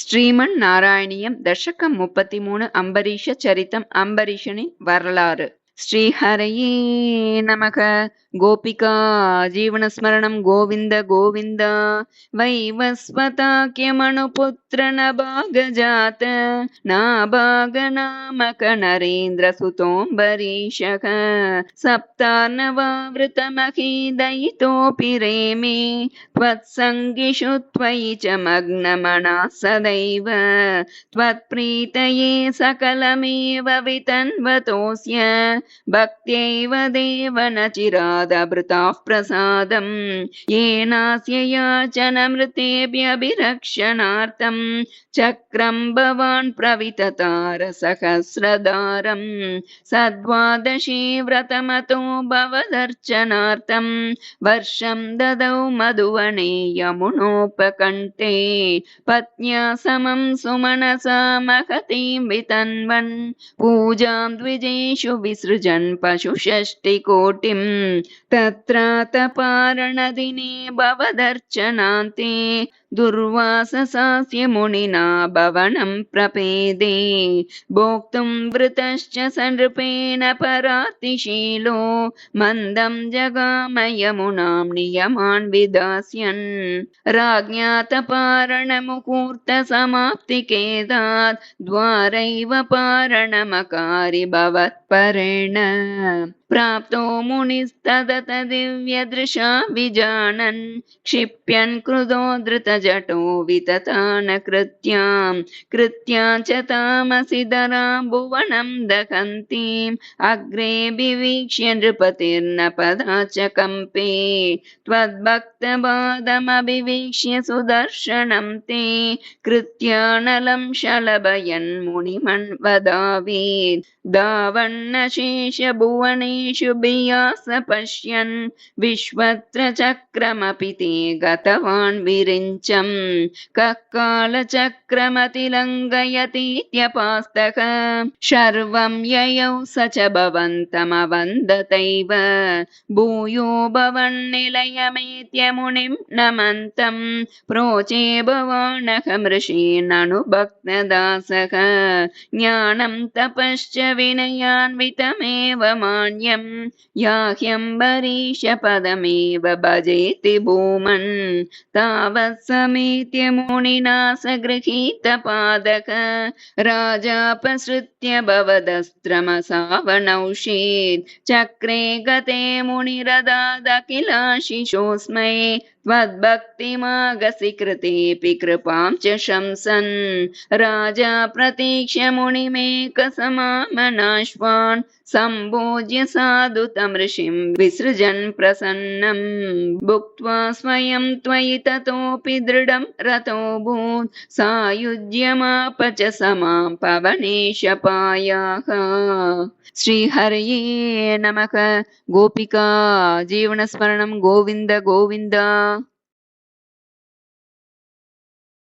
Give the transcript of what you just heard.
ஸ்ரீமன் நாராயணியம் தசகம் முப்பத்தி மூணு அம்பரீஷ சரித்தம் அம்பரீஷனின் வரலாறு. श्रीहरये नमः गोपिका जीवनस्मरणं गोविन्द गोविन्द वैवस्वताक्यमनुपुत्र न भागजात नाभाग नामक नरेन्द्र सुतोम्बरीष दयितोऽपि रेमे त्वत्सङ्गिषु त्वयि च मग्नमणा सदैव त्वत्प्रीतये सकलमेव वितन्वतोऽस्य भक्त्यैव देव न चिरादभृताः प्रसादम् येनास्य याचनमृतेऽप्यभिरक्षणार्थम् चक्रम् भवान् प्रविततारसहस्रदारम्। सद्वादशी व्रतमतो भवदर्चनार्थम् वर्षम् ददौ मधुवने यमुनोपकण्ठे। पत्न्या समम् सुमनसा महतीम् वितन्वन्। पूजाम् द्विजेषु विसृजन् पशुषष्टिकोटिम् तत्रातपारणदिने भवदर्चनान्ते दुर्वाससास्य मुनिना भवनं प्रपेदे भोक्तुं वृतश्च सनृपेण परातिशीलो मन्दं जगामयमुनां नियमान् विदास्यन् राज्ञातपारणमुहूर्तसमाप्तिकेदात् द्वारैव पारणमकारि भवत्परेण என்ன प्राप्तो मुनिस्तदत दिव्यदृशा विजानन् क्षिप्यन् क्रुधो धृतजटो विततान कृत्याम् कृत्या च तामसि दरां भुवनं दहन्तीम् अग्रे विवीक्ष्य नृपतिर्न पदा च कम्पे त्वद्भक्तपादमभिवीक्ष्य सुदर्शनं ते कृत्यानलं शलभयन् मुनिमन्वदावीत् पश्यन् विश्वत्र चक्रमपि ते गतवान् विरिञ्चम्। कः कालचक्रमतिलङ्घयतीत्यपास्तः शर्वं ययौ स च भवन्तमवन्दतैव। भूयो भवन्निलयमेत्य मुनिं नमन्तम्। प्रोचे भवानहमृषि ननु भक्तदासः। ज्ञानं तपश्च विनयान्वितमेव मान्यम् याह्यम्बरीशपदमेव भजेति भूमन्। तावत् समेत्य मुनिना स गृहीतपादक राजापसृत्य भवदस्त्रमसावनौषीत्। चक्रे गते मुनिरदादखिलाशिषोऽस्मै त्वद्भक्तिमागसि कृतेऽपि कृपां च शंसन्। राजा प्रतीक्ष्य मुनिमेकसमामनाश्वान्। सम्भोज्य साधु तमृषिं विसृजन् प्रसन्नम् भुक्त्वा स्वयं त्वयि ततोऽपि दृढं रतोऽभूत्। सायुज्यमाप च समां पवनेशपायाः। श्रीहरये नमः। गोपिका जीवनस्मरणं गोविन्द गोविन्द